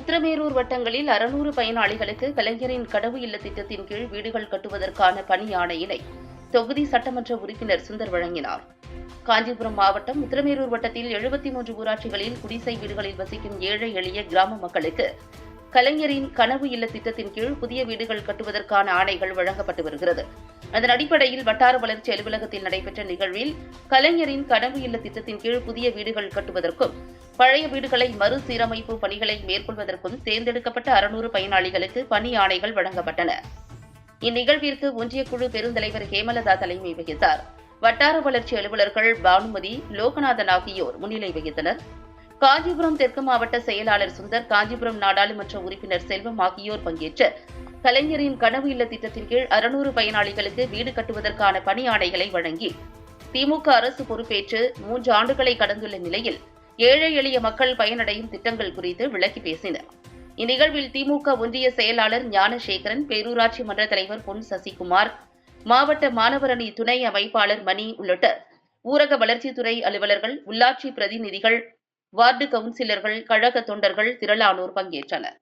உத்திரமேரூர் வட்டங்களில் அறுநூறு பயனாளிகளுக்கு கலைஞரின் கனவு இல்ல திட்டத்தின் கீழ் வீடுகள் கட்டுவதற்கான பணி ஆணையினை தொகுதி சட்டமன்ற உறுப்பினர் சுந்தர் வழங்கினார். காஞ்சிபுரம் மாவட்டம் உத்திரமேரூர் வட்டத்தில் எழுபத்தி மூன்று ஊராட்சிகளில் குடிசை வீடுகளில் வசிக்கும் ஏழை எளிய கிராம மக்களுக்கு கலைஞரின் கனவு இல்ல திட்டத்தின் கீழ் புதிய வீடுகள் கட்டுவதற்கான ஆணைகள் வழங்கப்பட்டு வருகிறது. அதன் அடிப்படையில் வட்டார வளர்ச்சி அலுவலகத்தில் நடைபெற்ற நிகழ்வில் கலைஞரின் கனவு இல்ல திட்டத்தின் கீழ் புதிய வீடுகள் கட்டுவதற்கும் பழைய வீடுகளை மறுசீரமைப்பு பணிகளை மேற்கொள்வதற்கும் தேர்ந்தெடுக்கப்பட்ட அறுநூறு பயனாளிகளுக்கு பணி ஆணைகள் வழங்கப்பட்டன. இந்நிகழ்விற்கு ஒன்றிய குழு பெருந்தலைவர் ஹேமலதா தலைமை வகித்தார். வட்டார வளர்ச்சி அலுவலர்கள் பானுமதி லோகநாதன் ஆகியோர் முன்னிலை வகித்தனர். காஞ்சிபுரம் தெற்கு மாவட்ட செயலாளர் சுந்தர் காஞ்சிபுரம் நாடாளுமன்ற உறுப்பினர் செல்வம் ஆகியோர் பங்கேற்று கலைஞரின் கனவு இல்ல திட்டத்தின் கீழ் அறுநூறு பயனாளிகளுக்கு வீடு கட்டுவதற்கான பணி ஆணைகளை வழங்கி திமுக அரசு பொறுப்பேற்று மூன்று ஆண்டுகளை கடந்துள்ள நிலையில் ஏழை எளிய மக்கள் பயனடையும் திட்டங்கள் குறித்து விளக்கி பேசினர். இந்நிகழ்வில் திமுக ஒன்றிய செயலாளர் ஞானசேகரன் பேரூராட்சி மன்ற தலைவர் பொன் சசிகுமார் மாவட்ட மாணவரணி துணை அமைப்பாளர் மணி உள்ளிட்ட ஊரக வளர்ச்சித்துறை அலுவலர்கள் உள்ளாட்சி பிரதிநிதிகள் வார்டு கவுன்சிலர்கள் கழக தொண்டர்கள் திரளானோர் பங்கேற்றனர்.